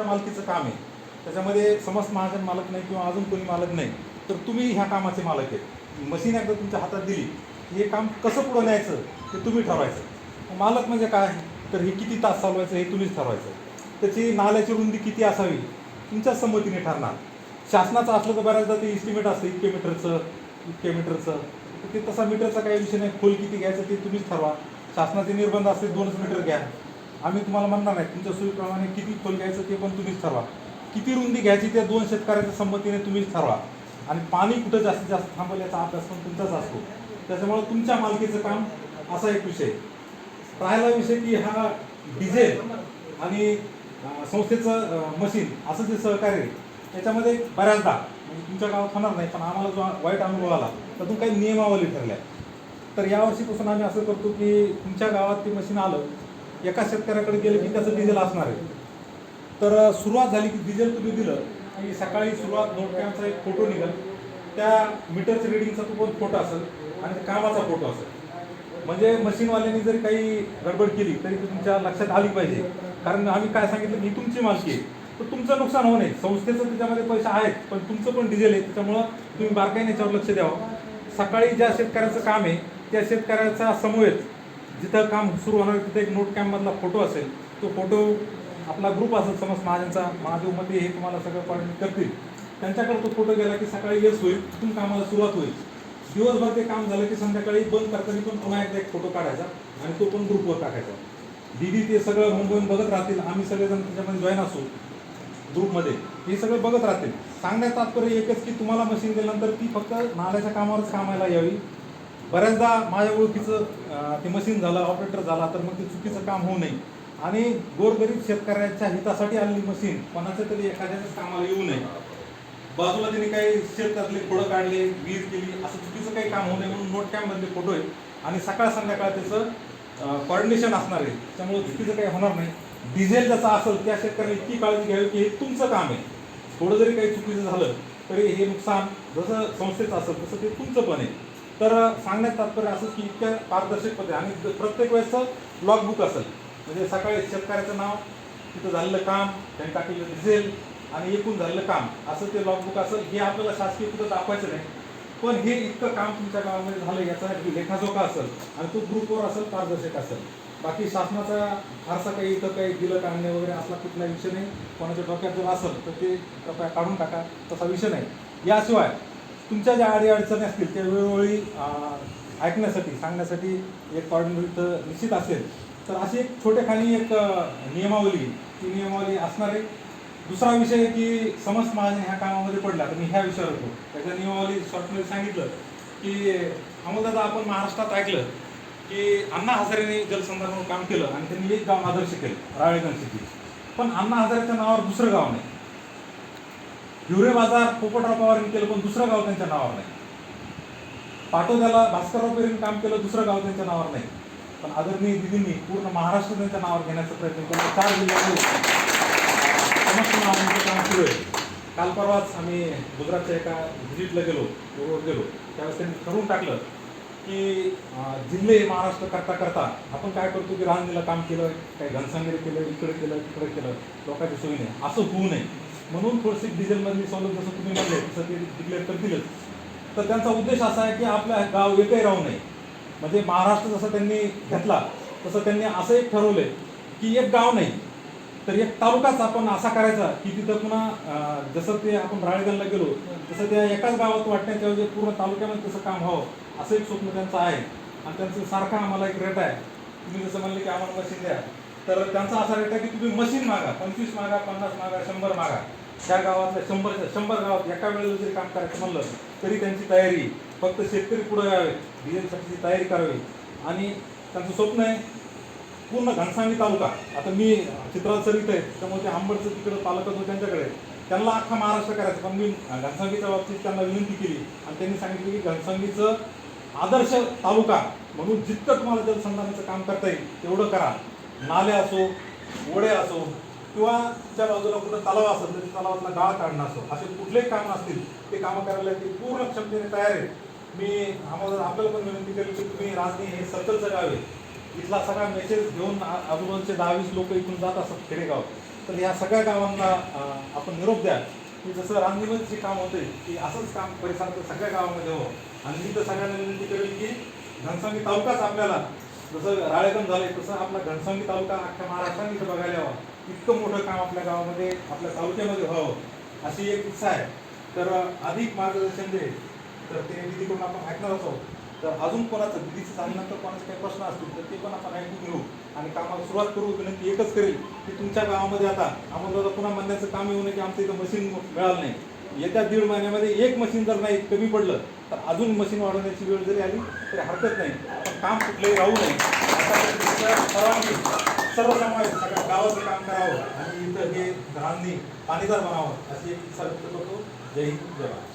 त्या मालकीचं काम आहे. त्याच्यामध्ये समस्त महाजन मालक नाही किंवा अजून कोणी मालक नाही तर तुम्ही ह्या कामाचे मालक आहेत मशीन एकदा तुमच्या हातात दिली की हे काम कसं पुढं न्यायचं ते तुम्ही ठरवायचं. मालक म्हणजे काय? तर हे किती तास चालवायचं हे तुम्हीच ठरवायचं. त्याची नाल्याची रुंदी किती असावी तुमच्या संमतीने ठरणार. शासनाचं असलं तर बऱ्याचदा ते इस्टिमेट असतं इतके मीटरचं इतके मीटरचं. तर ते तसा मीटरचा काही विषय नाही खोल किती घ्यायचं ते तुम्हीच ठरवा. शासनाचे निर्बंध असते दोनच मीटर घ्या. आम्ही तुम्हाला म्हणणार नाही तुमच्या सोयीप्रमाणे किती खोल घ्यायचं ते पण तुम्हीच ठरवा. किती रुंदी घ्यायची त्या दोन शेतकऱ्याच्या संमतीने तुम्हीच ठरवा. आणि पाणी कुठं जास्तीत जास्त थांबवलं याचा अभ्यास पण तुमचाच असतो. त्याच्यामुळे तुमच्या मालकीचं काम असा एक विषय. राहिला विषय की हा डिझेल आणि संस्थेचं मशीन असं जे सहकार्य त्याच्यामध्ये बऱ्याचदा म्हणजे तुमच्या गावात होणार नाही पण आम्हाला जो वाईट अनुभव आला त्यातून काही नियमावली ठरल्या. तर यावर्षीपासून आम्ही असं करतो की तुमच्या गावात ते मशीन आलं एका शेतकऱ्याकडे गेलं की त्याचं डिझेल असणार आहे. तर सुरुवात झाली की डिझेल तुम्ही दिलं की सकाळी सुरुवात नोट एक फोटो निघाल. त्या मीटरचं रिडिंगचा तो पण फोटो असेल आणि त्या कामाचा फोटो असेल. म्हणजे मशीनवाल्यांनी जरी काही गडबड केली तरी तुमच्या लक्षात आली पाहिजे. कारण आम्ही काय सांगितलं की ही तुमची मालकी आहे. तर तुमचं नुकसान होऊ नये. संस्थेचं त्याच्यामध्ये पैसे आहेत पण तुमचं पण डिझेल आहे. त्याच्यामुळं तुम्ही बारकाईने याच्यावर लक्ष द्यावं. सकाळी ज्या शेतकऱ्याचं काम आहे त्या शेतकऱ्याचा समवेत जिथं काम सुरू होणार तिथे एक नोट कॅम्पमधला फोटो असेल. तो फोटो आपला ग्रुप असेल समज महाजनचा महादेवमध्ये हे तुम्हाला सगळं कॉर्डिनेट करतील. त्यांच्याकडे तो फोटो गेला की सकाळी येस होईल तिथून कामाला सुरुवात होईल. दिवसभर ते काम झालं की संध्याकाळी बंद करताना पण पुन्हा एकदा एक फोटो काढायचा आणि तो पण ग्रुपवर टाकायचा. दिदी ते सगळं मुंबईहून बघत राहतील आम्ही सगळेजण त्याच्यामध्ये जॉईन असू ग्रुपमध्ये हे सगळं बघत राहतील. सांगण्यात तात्पर्य एकच की तुम्हाला मशीन दिल्यानंतर ती फक्त नाल्याच्या कामावरच कामाला यावी. बऱ्याचदा माझ्या ओळखीचं ते मशीन झालं ऑपरेटर झाला तर मग ते चुकीचं काम होऊ नये. आणि गोरगरीब शेतकऱ्याच्या हितासाठी आलेली मशीन कोणाच्या तरी एखाद्याच्याच कामाला येऊ नये. बाजूला त्यांनी काही शेतकऱ्यातले फळं काढले वीज केली असं चुकीचं काही काम होऊ नये म्हणून नोट कॅम्पमधले फोटो आहे आणि सकाळ संध्याकाळ त्याचं कॉर्डिनेशन असणार आहे. त्यामुळे चुकीचं काही होणार नाही. डिझेल जसं असेल त्या शेतकऱ्यांनी इतकी काळजी घ्यावी की हे तुमचं काम आहे. थोडं जरी काही चुकीचं झालं तरी हे नुकसान जसं संस्थेचं असेल तसं ते तुमचं पण आहे. तर सांगण्यात तात्पर्य असं की इतक्या पारदर्शक पद्धती आणि प्रत्येक वेळेचं लॉगबुक असेल. म्हणजे सकाळी शेतकऱ्याचं नाव तिथं झालेलं काम त्यांनी टाकलेलं डिझेल आणि एकूण झालेलं काम असं ते लॉगबुक असेल हे आपल्याला शासकीय कुठं दाखवायचं नाही. पण हे इतकं काम तुमच्या गावामध्ये झालं याचा लेखाजोखा असेल आणि तो ग्रुपवर असेल पारदर्शक असेल. बाकी शासनाचा फारसा काही इथं काही दिलं काढणे वगैरे असला कुठलाही विषय नाही. कोणाच्या डोक्यात जर असेल तर ते कृपया काढून टाका तसा विषय नाही. याशिवाय तुमच्या ज्या अडी अडचणी असतील त्या वेळोवेळी ऐकण्यासाठी सांगण्यासाठी एक कॉर्डिनेटर निश्चित असेल. तर अशी एक छोटेखानी एक नियमावली ती नियमावली असणार आहे दुसरा विषय की समज महाजन ह्या कामामध्ये पडला तर मी ह्या विषयावर होतो. त्याच्या नियमावली शॉर्टमध्ये सांगितलं की अमोलदादा आपण महाराष्ट्रात ऐकलं की अण्णा हजारेने जलसंधारण काम केलं आणि त्यांनी एक गाव आदर्श केलं राळेगण पण अण्णा हजारेच्या नावावर दुसरं गाव नाही. हिवरे बाजार पोपटराव पवारांनी केलं पण दुसरं गाव त्यांच्या नावावर नाही. पाटोद्याला भास्करराव पेरेंनी काम केलं दुसरं गाव त्यांच्या नावावर नाही. पण आदरणीय दिदींनी पूर्ण महाराष्ट्र त्यांच्या नावावर घेण्याचा प्रयत्न केला. चार जिल्ह्यामध्ये नावांचं काम सुरू आहे. काल परवाच आम्ही गुजरातच्या एका व्हिजिटला गेलो टूरवर गेलो. त्यावेळेस त्यांनी ठरवून टाकलं की जिल्हे महाराष्ट्र करता करता आपण काय करतो की राहणीला काम केलं काही घनसांगरी केलं इकडे केलं तिकडे केलं लोकांच्या सोयीने. असं होऊ नये. म्हणून थोडीशी डिझेलमध्ये सवलत जसं तुम्ही म्हणले तसं ते डिक्लेअर करतीलच. तर त्यांचा उद्देश असा आहे की आपलं गाव एकही राहू नये. म्हणजे महाराष्ट्र जसं त्यांनी घेतला तसं त्यांनी असं एक ठरवलंय की एक गाव नाही तर एक तालुकाच आपण असा करायचा की तिथं पुन्हा जसं ते आपण राळेगणला गेलो तसं त्या एकाच गावात वाटण्याच्या पूर्ण तालुक्यामध्ये तसं काम व्हावं असं एक स्वप्न त्यांचं आहे. आणि त्यांचं सारखा आम्हाला एक रेट आहे. तुम्ही जसं म्हणले की आम्हाला लक्ष द्या. तर त्यांचा असा रेट आहे की तुम्ही मशीन मागा पंचवीस मागा पन्नास मागा शंभर मागा. त्या गावातल्या शंभर शंभर गावात एका वेळेला जरी काम करायचं म्हणलं तरी त्यांची तयारी फक्त शेतकरी पुढे यावे डिझेलसाठीची तयारी करावी. आणि त्यांचं स्वप्न आहे पूर्ण घनसांगी तालुका. आता मी चित्रात सर इथे आहे त्यामुळे ते आंबडचं तिकडं तालुका जो त्यांच्याकडे. त्यांना अख्खा महाराष्ट्र करायचं पण मी घनसांगीच्या बाबतीत त्यांना विनंती केली. आणि त्यांनी सांगितलं की घनसांगीचं आदर्श तालुका म्हणून जितकं तुम्हाला जलसंधानाचं काम करता येईल तेवढं करा. नाले असो ओढे असो किंवा त्या बाजूला कुठं तलाव असेल तर त्या तलावातला गाळ काढणं असो असे कुठलेही काम असतील ते कामं करायला ते पूर्ण क्षमतेने तयार आहेत मी आम्हाला आपल्याला पण विनंती केली की तुम्ही राजनी हे सर्कलचं गाव आहे. इथला सगळा मेसेज घेऊन आजूबाजूचे दहावीस लोक इथून जात असतात खेडेगाव. तर ह्या सगळ्या गावांना आपण निरोप द्या. की जसं रांगणीमध्ये जे काम होते की असंच काम परिसरात सगळ्या गावामध्ये हो आणि मी तर सगळ्यांना विनंती करेल की घनसामी तालुकाच आपल्याला जसं राळेगण झाले तसं आपला घनसंगी तालुका अख्ख्या महाराष्ट्राने इथं बघायला हवा इतकं मोठं काम आपल्या गावामध्ये आपल्या तालुक्यामध्ये व्हावं अशी एक इच्छा आहे. तर अधिक मार्गदर्शन दे तर ते विधीकडून आपण ऐकणार असो तर अजून कोणाचं विधीचं झाल्यानंतर कोणाचे काही प्रश्न असतील तर ते पण आपण ऐकून घेऊ. आणि कामाला सुरुवात करू विनंती एकच करेल की तुमच्या गावामध्ये आता आम्हाला पुन्हा म्हणण्याचं काम येऊ नये की आमचं इथं मशीन मिळालं नाही. येत्या दीड महिन्यामध्ये एक मशीन जर नाही कमी पडलं तर अजून मशीन वाढवण्याची वेळ जरी आली तरी हरकत नाही. पण काम कुठलंही राहू नये. अशा पद्धतीच्या सर्वांनी सर्वसमावेश सगळ्या गावाचं काम करावं आणि इथं हे घरांनी पाणीदार बनावं अशी एक इच्छा करतो. जय हिंद जय भारत.